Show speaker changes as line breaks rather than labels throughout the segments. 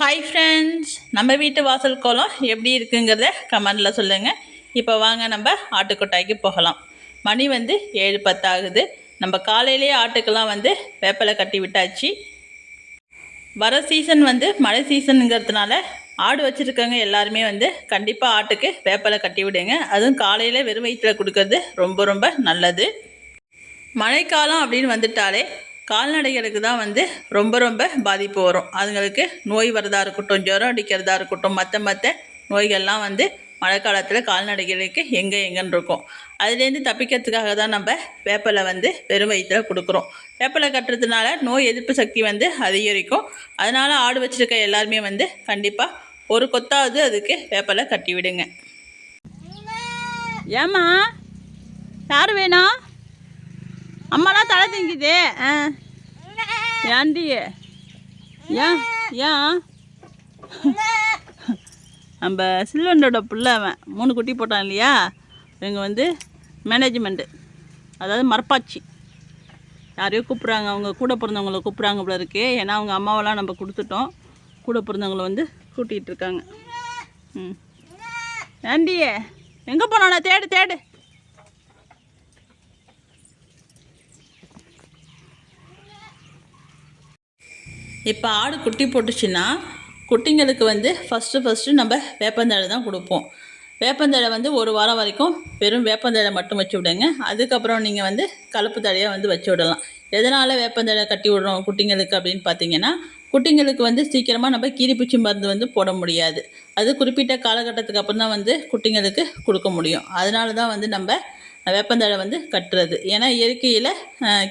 Hi friends நம்ம வீட்டு வாசல் கோலம் எப்படி இருக்குங்கிறத கமெண்டில் சொல்லுங்கள் இப்போ வாங்க நம்ம ஆட்டுக்கொட்டாய்க்கு போகலாம். மணி வந்து ஏழு பத்து ஆகுது நம்ம காலையிலேயே ஆட்டுக்கெல்லாம் வந்து வேப்பலை கட்டி விட்டாச்சு. வர சீசன் வந்து மழை சீசனுங்கிறதுனால ஆடு வச்சுருக்கவங்க எல்லாருமே வந்து கண்டிப்பாக ஆட்டுக்கு வேப்பலை கட்டி விடுங்க. அதுவும் காலையில் வெறும் வயிற்றில் கொடுக்கறது ரொம்ப ரொம்ப நல்லது. மழைக்காலம் அப்படின்னு வந்துட்டாலே கால்நடைகளுக்கு தான் வந்து ரொம்ப ரொம்ப பாதிப்பு வரும். அதுங்களுக்கு நோய் வரதாக இருக்கட்டும் ஜுரம் அடிக்கிறதா இருக்கட்டும் மற்ற மற்ற நோய்கள்லாம் வந்து மழை காலத்தில் கால்நடைகளுக்கு எங்கே எங்கன்னு இருக்கும். அதுலேருந்து தப்பிக்கிறதுக்காக தான் நம்ம வேப்பலை வந்து வெறும் வயிற்றில் கொடுக்குறோம். வேப்பலை கட்டுறதுனால நோய் எதிர்ப்பு சக்தி வந்து அதிகரிக்கும். அதனால் ஆடு வச்சுருக்க எல்லாருமே வந்து கண்டிப்பாக ஒரு கொத்தாவது அதுக்கு வேப்பலை கட்டி விடுங்க. ஏம்மா யார் வேணும்? அம்மாலாம் தலை திங்குது. ஆ. ஏண்டி? ஏன்? ஏன்? நம்ம சில்வண்டோட பிள்ளை அவன். மூணு குட்டி போட்டான் இல்லையா? இவங்க வந்து மேனேஜ்மெண்ட்டு அதாவது மரப்பாச்சி. யாரையோ கூப்பிட்றாங்க. அவங்க கூட பிறந்தவங்கள கூப்பிட்றாங்க போல இருக்கு. ஏன்னா அவங்க அம்மாவெல்லாம் நம்ம கொடுத்துட்டோம். கூட பிறந்தவங்கள வந்து கூட்டிகிட்டு இருக்காங்க. ம். ஏண்டி? எங்கே போனானா? தேடு தேடு. இப்போ ஆடு குட்டி போட்டுச்சுன்னா குட்டிங்களுக்கு வந்து ஃபஸ்ட்டு ஃபஸ்ட்டு நம்ம வேப்பந்தழை தான் கொடுப்போம். வேப்பந்தழை வந்து ஒரு வாரம் வரைக்கும் வெறும் வேப்பந்தழை மட்டும் வச்சு விடுங்க. அதுக்கப்புறம் நீங்கள் வந்து கலப்பு தழையாக வந்து வச்சு விடலாம். எதனால் வேப்பந்தழை கட்டி விடுறோம் குட்டிங்களுக்கு அப்படின்னு பார்த்தீங்கன்னா குட்டிங்களுக்கு வந்து சீக்கிரமாக நம்ம கீரிப்பூச்சி மருந்து வந்து போட முடியாது. அது குறிப்பிட்ட காலகட்டத்துக்கு அப்புறம் தான் வந்து குட்டிங்களுக்கு கொடுக்க முடியும். அதனால தான் வந்து நம்ம வேப்பந்தழை வந்து கட்டுறது. ஏன்னா இயற்கையில்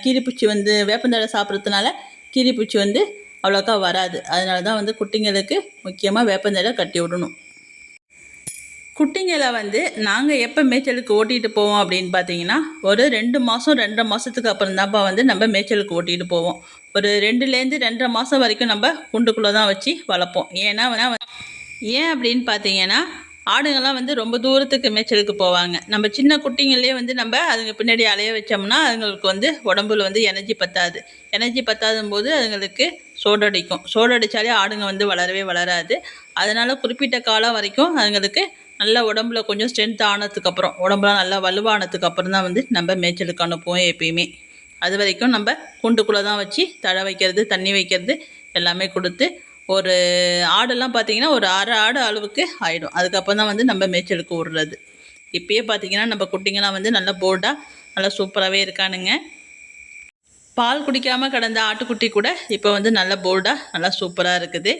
கீரிப்பூச்சி வந்து வேப்பந்தழை சாப்பிட்றதுனால கீரிப்பூச்சி வந்து அவ்வளோக்கா வராது. அதனால தான் வந்து குட்டிங்களுக்கு முக்கியமாக வேப்பந்தழை கட்டி விடணும். குட்டிங்களை வந்து நாங்கள் எப்போ மேய்ச்சலுக்கு ஓட்டிகிட்டு போவோம் அப்படின்னு பார்த்தீங்கன்னா ஒரு ரெண்டு மாதம் ரெண்டரை மாதத்துக்கு அப்புறம் தான்ப்பா வந்து நம்ம மேய்ச்சலுக்கு ஓட்டிகிட்டு போவோம். ஒரு ரெண்டுலேருந்து ரெண்டரை மாதம் வரைக்கும் நம்ம குண்டுக்குள்ளே தான் வச்சு வளர்ப்போம். ஏன்னா ஏன் அப்படின்னு பார்த்தீங்கன்னா ஆடுங்கள்லாம் வந்து ரொம்ப தூரத்துக்கு மேய்ச்சலுக்கு போவாங்க. நம்ம சின்ன குட்டிங்களே வந்து நம்ம அதுங்க பின்னாடி அலைய வச்சோம்னா அதுங்களுக்கு வந்து உடம்புல வந்து எனர்ஜி பத்தாது. எனர்ஜி பத்தாதும் போது அதுங்களுக்கு சோடடிக்கும். அடித்தாலே ஆடுங்க வந்து வளரவே வளராது. அதனால் குறிப்பிட்ட காலம் வரைக்கும் அதுங்களுக்கு நல்ல உடம்புல கொஞ்சம் ஸ்ட்ரென்த் ஆனதுக்கப்புறம் உடம்புலாம் நல்லா வலுவானதுக்கு அப்புறம் தான் வந்து நம்ம மேய்ச்சலுக்கு அனுப்புவோம் எப்பயுமே. அது வரைக்கும் நம்ம கூண்டுக்குள்ளே தான் வச்சு தழை வைக்கிறது தண்ணி வைக்கிறது எல்லாமே கொடுத்து ஒரு ஆடெல்லாம் பார்த்தீங்கன்னா ஒரு அரை ஆடு அளவுக்கு ஆகிடும் அதுக்கப்புறம் தான் வந்து நம்ம மேய்ச்சலுக்கு விடுறது இப்போயே பார்த்தீங்கன்னா நம்ம குட்டிங்கெல்லாம் வந்து நல்லா போல்டாக நல்லா சூப்பராகவே இருக்கானுங்க. பால் குடிக்காமல் கிடந்த ஆட்டுக்குட்டி கூட இப்போ வந்து நல்லா போல்டாக நல்லா சூப்பராக இருக்குது.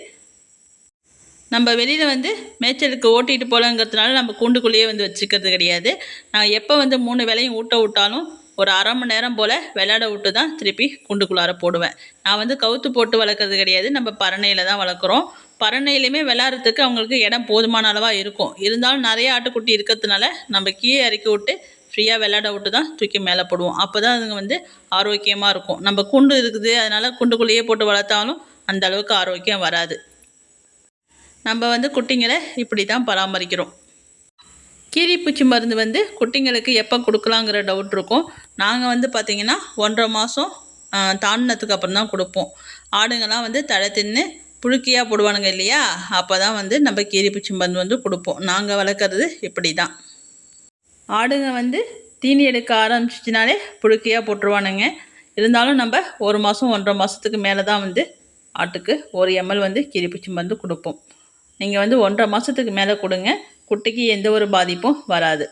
நம்ம வெளியில் வந்து மேய்ச்சலுக்கு ஓட்டிகிட்டு போகலங்கிறதுனால நம்ம கூண்டுக்குள்ளேயே வந்து வச்சுக்கிறது கிடையாது. நான் எப்போ வந்து மூணு வேளையும் ஊட்ட விட்டாலும் ஒரு அரை மணி நேரம் போல் விளையாட விட்டு தான் திருப்பி குண்டுக்குள்ளார போடுவேன். நான் வந்து கவுத்து போட்டு வளர்க்குறது கிடையாது. நம்ம பரணையில் தான் வளர்க்குறோம். பரணையிலையுமே விளையாடுறதுக்கு அவங்களுக்கு இடம் போதுமான அளவாக இருக்கும். இருந்தாலும் நிறைய ஆட்டுக்குட்டி இருக்கிறதுனால நம்ம கீழே இறக்கி விட்டு ஃப்ரீயாக விளையாட விட்டு தான் தூக்கி மேலே போடுவோம். அப்போ தான் அதுங்க வந்து ஆரோக்கியமாக இருக்கும். நம்ம குண்டு இருக்குது. அதனால் குண்டுக்குள்ளேயே போட்டு வளர்த்தாலும் அந்த அளவுக்கு ஆரோக்கியம் வராது. நம்ம வந்து குட்டிங்களை இப்படி தான் பராமரிக்கிறோம். கீரிப்பூச்சி மருந்து வந்து குட்டிங்களுக்கு எப்போ கொடுக்கலாங்கிற டவுட் இருக்கும். நாங்கள் வந்து பார்த்திங்கன்னா ஒன்றரை மாதம் தாண்டினதுக்கு அப்புறம் தான் கொடுப்போம். ஆடுங்கள்லாம் வந்து தழை தின்னு புழுக்கியாக போடுவானுங்க இல்லையா? அப்போ தான் வந்து நம்ம கீரிப்பூச்சி மருந்து வந்து கொடுப்போம். நாங்கள் வளர்க்குறது இப்படி தான் ஆடுங்க வந்து தீனி எடுக்க ஆரம்பிச்சிச்சினாலே புழுக்கையாக போட்டுருவானுங்க. இருந்தாலும் நம்ம ஒரு மாதம் ஒன்றரை மாதத்துக்கு மேலே தான் வந்து ஆட்டுக்கு ஒரு எம்எல் வந்து கீரிப்பூச்சி மருந்து கொடுப்போம். நீங்கள் வந்து ஒன்றரை மாதத்துக்கு மேலே கொடுங்க. குட்டிக்கு எந்த ஒரு பாதிப்பும் வராது.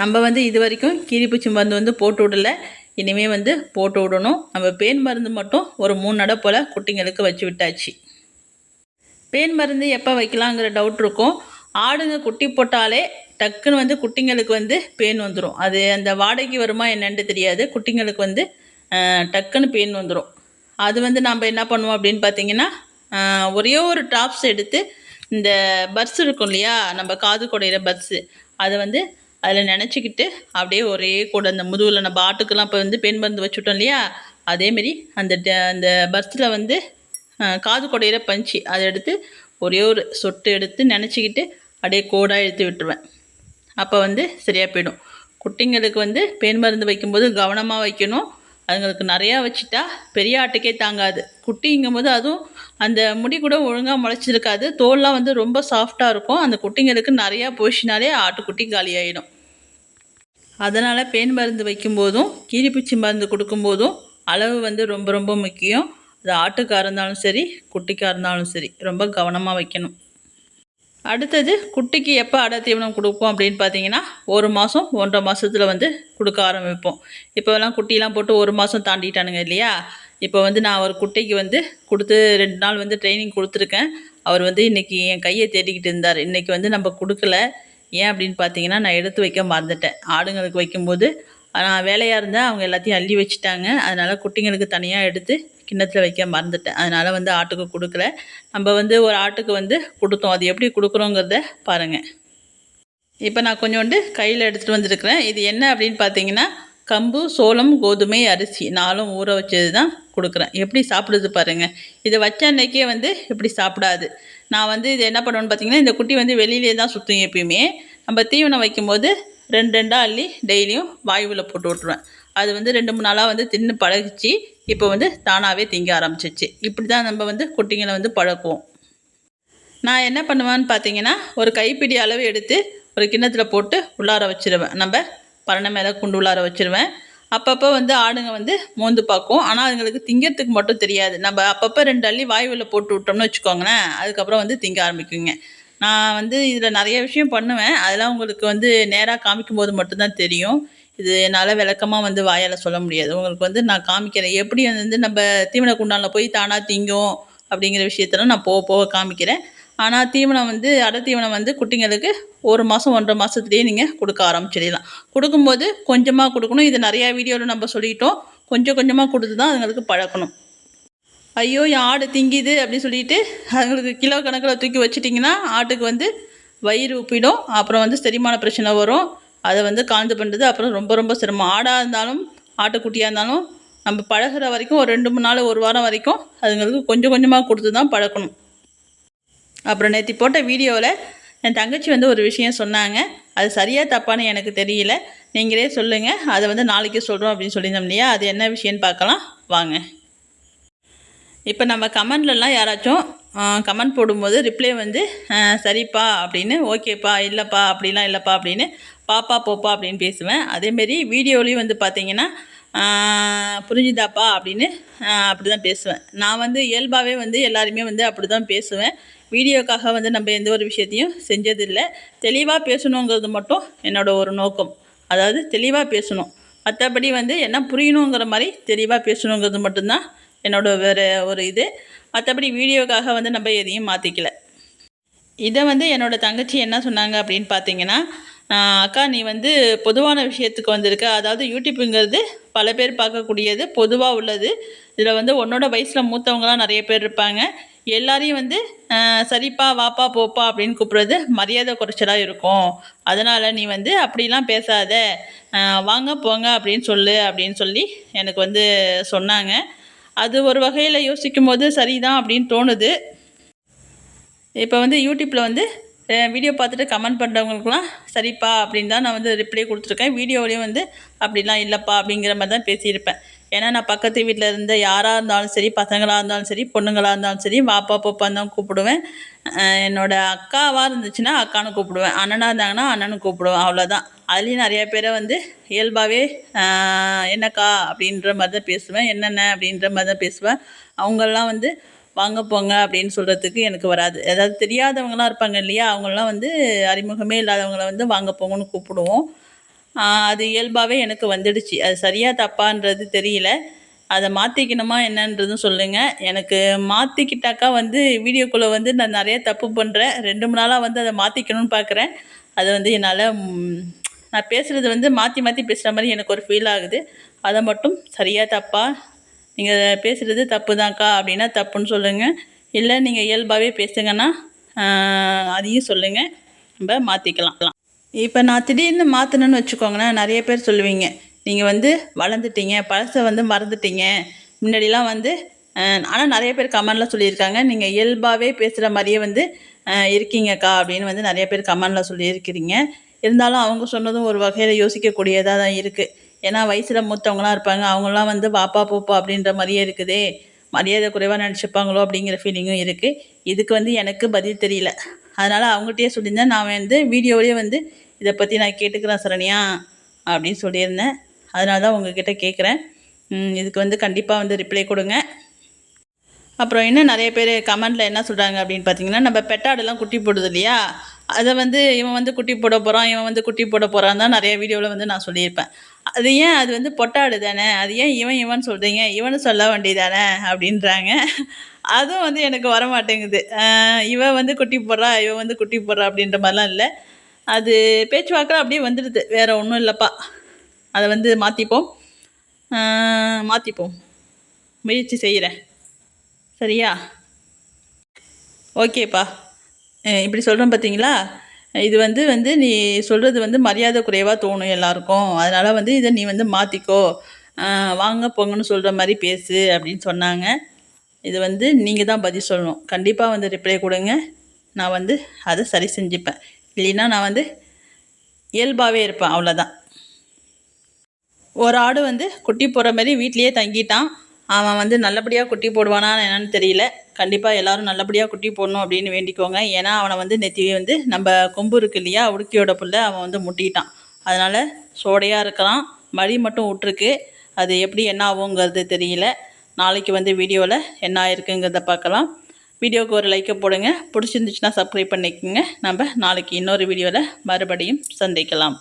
நம்ம வந்து இது வரைக்கும் கீரிப்பூச்சி மருந்து வந்து போட்டு விடல. இனிமேல் வந்து போட்டு விடணும். நம்ம பேன் மருந்து மட்டும் ஒரு மூணு நடை போல் குட்டிங்களுக்கு வச்சு விட்டாச்சு. பேன் மருந்து எப்போ வைக்கலாங்கிற டவுட் இருக்கும். ஆடுங்க குட்டி போட்டாலே டக்குன்னு வந்து குட்டிங்களுக்கு வந்து பேன் வந்துடும் அது அந்த வாடகைக்கு வருமா என்னன்னு தெரியாது. குட்டிங்களுக்கு வந்து டக்குன்னு பெயின் வந்துடும் அது வந்து நம்ம என்ன பண்ணுவோம் அப்படின்னு பார்த்தீங்கன்னா ஒரே ஒரு டாப்ஸ் எடுத்து இந்த பர்ஸ் இருக்கும் இல்லையா? நம்ம காது குடையிற பர்ஸு அதை வந்து அதில் நினச்சிக்கிட்டு அப்படியே ஒரே கூட அந்த முதுகில் நம்ம ஆட்டுக்கெல்லாம் இப்போ வந்து பெண் மருந்து வச்சுட்டோம் இல்லையா? அதேமாரி அந்த ட- அந்த பர்ஸில் வந்து காது குடையிற பஞ்சு. அதை எடுத்து ஒரே ஒரு சொட்டு எடுத்து நினச்சிக்கிட்டு அப்படியே கோடாக எடுத்து விட்டுருவேன். அப்போ வந்து சரியாக போயிடும். குட்டிங்களுக்கு வந்து பெண் மருந்து வைக்கும்போது கவனமாக வைக்கணும். அதுங்களுக்கு நிறையா வச்சுட்டா பெரிய ஆட்டுக்கே தாங்காது. குட்டிங்கும் போது அதுவும் அந்த முடி கூட ஒழுங்காக முளைச்சிருக்காது. தோல்லாம் வந்து ரொம்ப சாஃப்டாக இருக்கும். அந்த குட்டிங்களுக்கு நிறையா போஷினாலே ஆட்டுக்குட்டி காலியாயிடும். அதனால் பேன் மருந்து வைக்கும்போதும் கீரிப்பூச்சி மருந்து கொடுக்கும்போதும் அளவு வந்து ரொம்ப ரொம்ப முக்கியம். அது ஆட்டுக்காக இருந்தாலும் சரி குட்டிக்காக இருந்தாலும் சரி ரொம்ப கவனமாக வைக்கணும். அடுத்தது குட்டிக்கு எப்போ அடை தீவனம் கொடுப்போம் அப்படின்னு பார்த்தீங்கன்னா ஒரு மாதம் ஒன்றரை மாதத்தில் வந்து கொடுக்க ஆரம்பிப்போம். இப்போலாம் குட்டிலாம் போட்டு ஒரு மாதம் தாண்டிட்டானுங்க இல்லையா? இப்போ வந்து நான் ஒரு குட்டைக்கு வந்து கொடுத்து ரெண்டு நாள் வந்து ட்ரைனிங் கொடுத்துருக்கேன். அவர் வந்து இன்றைக்கி என் கையை தேடிக்கிட்டு இருந்தார். இன்றைக்கி வந்து நம்ம கொடுக்கல. ஏன் அப்படின்னு பார்த்தீங்கன்னா நான் எடுத்து வைக்க மறந்துட்டேன். ஆடுங்களுக்கு வைக்கும்போது நான் வேலையாக இருந்தேன் அவங்க எல்லாத்தையும் அள்ளி வச்சுட்டாங்க. அதனால் குட்டிங்களுக்கு தனியாக எடுத்து கிண்ணத்தில் வைக்க மறந்துட்டேன். அதனால் வந்து ஆட்டுக்கு கொடுக்கல. நம்ம வந்து ஒரு ஆட்டுக்கு வந்து கொடுத்தோம். அது எப்படி கொடுக்குறோங்கிறத பாருங்கள் இப்போ நான் கொஞ்சோண்டு கையில் எடுத்துகிட்டு வந்துருக்கிறேன். இது என்ன அப்படின்னு பார்த்தீங்கன்னா கம்பு சோளம் கோதுமை அரிசி நாலும் ஊற வச்சது தான் கொடுக்குறேன். எப்படி சாப்பிடுது பாருங்கள் இதை வச்ச அன்னைக்கே வந்து இப்படி சாப்பிடாது. நான் வந்து இது என்ன பண்ணுவேன்னு பார்த்தீங்கன்னா இந்த குட்டி வந்து வெளியிலே தான் சுற்றும் எப்பயுமே. நம்ம தீவனம் வைக்கும்போது ரெண்டு ரெண்டாக அள்ளி டெய்லியும் வாயுவில் போட்டு விட்ருவேன் அது வந்து ரெண்டு மூணு நாளாக வந்து தின்னு பழகிச்சு. இப்போ வந்து தானாகவே திங்க ஆரம்பிச்சிச்சு. இப்படி தான் நம்ம வந்து குட்டிங்களை வந்து பழக்குவோம். நான் என்ன பண்ணுவேன்னு பார்த்தீங்கன்னா ஒரு கைப்பிடி அளவு எடுத்து ஒரு கிண்ணத்தில் போட்டு உள்ளார வச்சிருவேன். நம்ம பரணை மேலே குண்டு உள்ளார வச்சுருவேன். அப்பப்போ வந்து ஆடுங்க வந்து மோந்து பார்க்கும் ஆனால் அதுங்களுக்கு திங்கிறதுக்கு மட்டும் தெரியாது. நம்ம அப்பப்போ ரெண்டு அள்ளி வாயுவில் போட்டு விட்டோம்னு வச்சுக்கோங்களேன் அதுக்கப்புறம் வந்து திங்க ஆரம்பிக்குங்க. நான் வந்து இதில் நிறைய விஷயம் பண்ணுவேன். அதெல்லாம் உங்களுக்கு வந்து நேராக காமிக்கும் போது மட்டும்தான் தெரியும். இது என்னால் விளக்கமாக வந்து வாயால் சொல்ல முடியாது. உங்களுக்கு வந்து நான் காமிக்கிறேன் எப்படி வந்து நம்ம தீவன குண்டானில் போய் தானாக திங்கும் அப்படிங்கிற விஷயத்தெல்லாம் நான் போக போக காமிக்கிறேன். ஆனால் தீவனம் வந்து அடை தீவனம் வந்து குட்டிங்களுக்கு ஒரு மாதம் ஒன்றரை மாதத்துலேயே நீங்கள் கொடுக்க ஆரம்பிச்சிடலாம். கொடுக்கும்போது கொஞ்சமாக கொடுக்கணும். இது நிறையா வீடியோவில் நம்ம சொல்லிட்டோம். கொஞ்சம் கொஞ்சமாக கொடுத்து தான் அதுங்களுக்கு பழக்கணும். ஐயோ என் ஆடு திங்கிது அப்படின்னு சொல்லிட்டு அதுங்களுக்கு கிலோ கணக்கில் தூக்கி வச்சிட்டிங்கன்னா ஆட்டுக்கு வந்து வயிறு உப்பிடும். அப்புறம் வந்து செரிமான பிரச்சனை வரும். அதை வந்து காந்து பண்ணுறது அப்புறம் ரொம்ப ரொம்ப சிரமம். ஆடாக இருந்தாலும் ஆட்டுக்குட்டியாக இருந்தாலும் நம்ம பழகிற வரைக்கும் ஒரு ரெண்டு மூணு நாள் ஒரு வாரம் வரைக்கும் அதுங்களுக்கு கொஞ்சம் கொஞ்சமாக கொடுத்து தான் பழக்கணும் அப்புறம் நேற்று போட்ட வீடியோவில் என் தங்கச்சி வந்து ஒரு விஷயம் சொன்னாங்க. அது சரியாக தப்பான்னு எனக்கு தெரியல. நீங்களே சொல்லுங்கள் அதை வந்து நாளைக்கு சொல்கிறோம் அப்படின்னு சொல்லியிருந்தோம் இல்லையா? அது என்ன விஷயம்னு பார்க்கலாம். வாங்க. இப்போ நம்ம கமெண்ட்லலாம் யாராச்சும் கமெண்ட் போடும்போது ரிப்ளை வந்து சரிப்பா அப்படின்னு ஓகேப்பா இல்லைப்பா அப்படிலாம் இல்லைப்பா அப்படின்னு பாப்பா போப்பா அப்படின்னு பேசுவேன். அதேமாரி வீடியோலையும் வந்து பார்த்தீங்கன்னா புரிஞ்சுதாப்பா அப்படின்னு அப்படி தான் பேசுவேன். நான் வந்து இயல்பாகவே வந்து எல்லாருமே வந்து அப்படி தான் பேசுவேன். வீடியோக்காக வந்து நம்ம எந்த ஒரு விஷயத்தையும் செஞ்சதில்லை. தெளிவாக பேசணுங்கிறது மட்டும் என்னோட ஒரு நோக்கம். அதாவது தெளிவாக பேசணும். மற்றபடி வந்து என்ன புரியணுங்கிற மாதிரி தெளிவாக பேசணுங்கிறது மட்டும்தான் என்னோடய வேறு ஒரு இது. மற்றபடி வீடியோக்காக வந்து நம்ம எதையும் மாற்றிக்கல இதை வந்து என்னோட தங்கச்சி என்ன சொன்னாங்க அப்படின்னு பார்த்தீங்கன்னா அக்கா நீ வந்து பொதுவான விஷயத்துக்கு வந்திருக்க. அதாவது யூடியூப்புங்கிறது பல பேர் பார்க்கக்கூடியது பொதுவாக உள்ளது. இதில் வந்து உன்னோட வயசில் மூத்தவங்களாம் நிறைய பேர் இருப்பாங்க. எல்லாரையும் வந்து சரிப்பா வாப்பா போப்பா அப்படின்னு கூப்பிட்றது மரியாதை குறைச்சலாக இருக்கும். அதனால் நீ வந்து அப்படிலாம் பேசாத. வாங்க போங்க அப்படின்னு சொல்லு அப்படின்னு சொல்லி எனக்கு வந்து சொன்னாங்க. அது ஒரு வகையில் யோசிக்கும் போது சரிதான் அப்படின்னு தோணுது. இப்போ வந்து யூடியூப்பில் வந்து வீடியோ பார்த்துட்டு கமெண்ட் பண்ணுறவங்களுக்குலாம் சரிப்பா அப்படின்னு தான் நான் வந்து ரிப்ளை கொடுத்துருக்கேன். வீடியோவிலையும் வந்து அப்படிலாம் இல்லைப்பா அப்படிங்கிற மாதிரி தான் பேசியிருப்பேன். ஏன்னா நான் பக்கத்து வீட்டில் இருந்த யாராக இருந்தாலும் சரி பசங்களாக இருந்தாலும் சரி பொண்ணுங்களாக இருந்தாலும் சரி வாப்பா போப்பான்னு தான் கூப்பிடுவேன். என்னோடய என்னோட அக்காவாக இருந்துச்சுன்னா அக்கானு கூப்பிடுவேன். அண்ணனாக இருந்தாங்கன்னா அண்ணனு கூப்பிடுவேன் அவ்வளோதான் அதுலேயும் நிறைய பேரை வந்து இயல்பாகவே என்னக்கா அப்படின்ற மாதிரி தான் பேசுவேன் என்னென்ன அப்படின்ற மாதிரி தான் பேசுவேன். அவங்கெல்லாம் வந்து வாங்க போங்க அப்படின்னு சொல்கிறதுக்கு எனக்கு வராது. அதாவது தெரியாதவங்களாம் இருப்பாங்க இல்லையா? அவங்களாம் வந்து அறிமுகமே இல்லாதவங்கள வந்து வாங்க போங்கன்னு கூப்பிடுவோம். அது இயல்பாகவே எனக்கு வந்துடுச்சு. அது சரியாக தப்பான்றது தெரியல. அதை மாற்றிக்கணுமா என்னன்றதும் சொல்லுங்கள் எனக்கு மாற்றிக்கிட்டாக்கா வந்து வீடியோக்குள்ளே வந்து நான் நிறைய தப்பு பண்ணுறேன் ரெண்டு மூணு நாளாக வந்து அதை மாற்றிக்கணும்னு பார்க்குறேன் அது வந்து என்னால் நான் பேசுகிறது வந்து மாற்றி மாற்றி பேசுகிற மாதிரி எனக்கு ஒரு ஃபீல் ஆகுது. அதை மட்டும் சரியாக தப்பா நீங்கள் பேசுகிறது தப்பு தான்க்கா அப்படின்னா தப்புன்னு சொல்லுங்கள் இல்லை நீங்கள் இயல்பாகவே பேசுங்கன்னா அதையும் சொல்லுங்கள் நம்ம மாற்றிக்கலாம் இப்போ நான் திடீர்னு மாற்றணும்னு வச்சுக்கோங்களேன் நிறைய பேர் சொல்லுவீங்க. நீங்கள் வந்து வளர்ந்துட்டீங்க பழசை வந்து மறந்துட்டீங்க. முன்னாடிலாம் வந்து ஆனால் நிறைய பேர் கமெண்டில் சொல்லியிருக்காங்க. நீங்கள் இயல்பாகவே பேசுகிற மாதிரியே வந்து இருக்கீங்கக்கா அப்படின்னு வந்து நிறைய பேர் கமெண்டில் சொல்லியிருக்கிறீங்க. இருந்தாலும் அவங்க சொன்னதும் ஒரு வகையில் யோசிக்கக்கூடியதாக தான் இருக்குது ஏன்னா வயசில் மூத்தவங்களாம் இருப்பாங்க. அவங்களாம் வந்து வாப்பா போப்பா அப்படின்ற மாதிரியே இருக்குதே. மரியாதை குறைவாக நினச்சிப்பாங்களோ அப்படிங்கிற ஃபீலிங்கும் இருக்குது இதுக்கு வந்து எனக்கு பதில் தெரியல. அதனால் அவங்ககிட்டயே சொல்லியிருந்தேன். நான் வந்து வீடியோவிலே வந்து இதை பற்றி நான் கேட்டுக்கிறேன் சரண்யா அப்படின்னு சொல்லியிருந்தேன். அதனால தான் உங்ககிட்ட கேட்குறேன் இதுக்கு வந்து கண்டிப்பாக வந்து ரிப்ளை கொடுங்க. அப்புறம் இன்னும் நிறைய பேர் கமெண்டில் என்ன சொல்கிறாங்க அப்படின்னு பார்த்தீங்கன்னா நம்ம பெட்டாடெல்லாம் குட்டி போடுது இல்லையா? அதை வந்து இவன் வந்து குட்டி போட போகிறான் இவன் வந்து குட்டி போட போகிறான் தான் நிறைய வீடியோவில் வந்து நான் சொல்லியிருப்பேன். அது ஏன் அது வந்து பொட்டாடு தானே? அது ஏன் இவன் இவன் சொல்கிறீங்க இவனு சொல்ல வேண்டியதானே? அப்படின்றாங்க. அதுவும் வந்து எனக்கு வர மாட்டேங்குது இவன் வந்து குட்டி போடுறா இவன் வந்து குட்டி போடுறா அப்படின்ற மாதிரிலாம் இல்லை. அது பேச்சுவாக்கில் அப்படியே வந்துடுது. வேறு ஒன்றும் இல்லைப்பா. அதை வந்து மாற்றிப்போம் மாற்றிப்போம் முயற்சி செய்கிறேன். சரியா? ஓகேப்பா. இப்படி சொல்கிறேன் பார்த்தீங்களா? இது வந்து வந்து நீ சொல்கிறது வந்து மரியாதை குறைவாக தோணும் எல்லாருக்கும். அதனால் வந்து இதை நீ வந்து மாற்றிக்கோ வாங்க போங்கன்னு சொல்கிற மாதிரி பேசு அப்படின்னு சொன்னாங்க. இது வந்து நீங்கள் தான் பதில் சொல்லணும். கண்டிப்பாக வந்து ரிப்ளை கொடுங்க. நான் வந்து அதை சரி செஞ்சுப்பேன். இல்லைன்னா நான் வந்து இயல்பாகவே இருப்பேன். அவ்வளோதான் ஒரு ஆடு வந்து குட்டி போகிற மாதிரி வீட்லேயே தங்கிட்டான். அவன் வந்து நல்லபடியாக குட்டி போடுவானா என்னன்னு தெரியல. கண்டிப்பாக எல்லோரும் நல்லபடியாக குட்டி போடணும் அப்படின்னு வேண்டிக்கோங்க. ஏன்னா அவனை வந்து நெத்தி வந்து நம்ம கொம்பு இருக்கு இல்லையா உடுக்கியோட புள்ள அவன் வந்து முட்டிட்டான். அதனால் சோடையாக இருக்கலாம். மடி மட்டும் விட்ருக்கு அது எப்படி என்ன ஆகுங்கிறது தெரியல. நாளைக்கு வந்து வீடியோவில் என்ன ஆயிருக்குங்கிறத பார்க்கலாம். வீடியோவுக்கு ஒரு லைக்கை போடுங்க. பிடிச்சிருந்துச்சுன்னா சப்ஸ்கிரைப் பண்ணிக்கோங்க. நம்ம நாளைக்கு இன்னொரு வீடியோவில் மறுபடியும் சந்திக்கலாம்.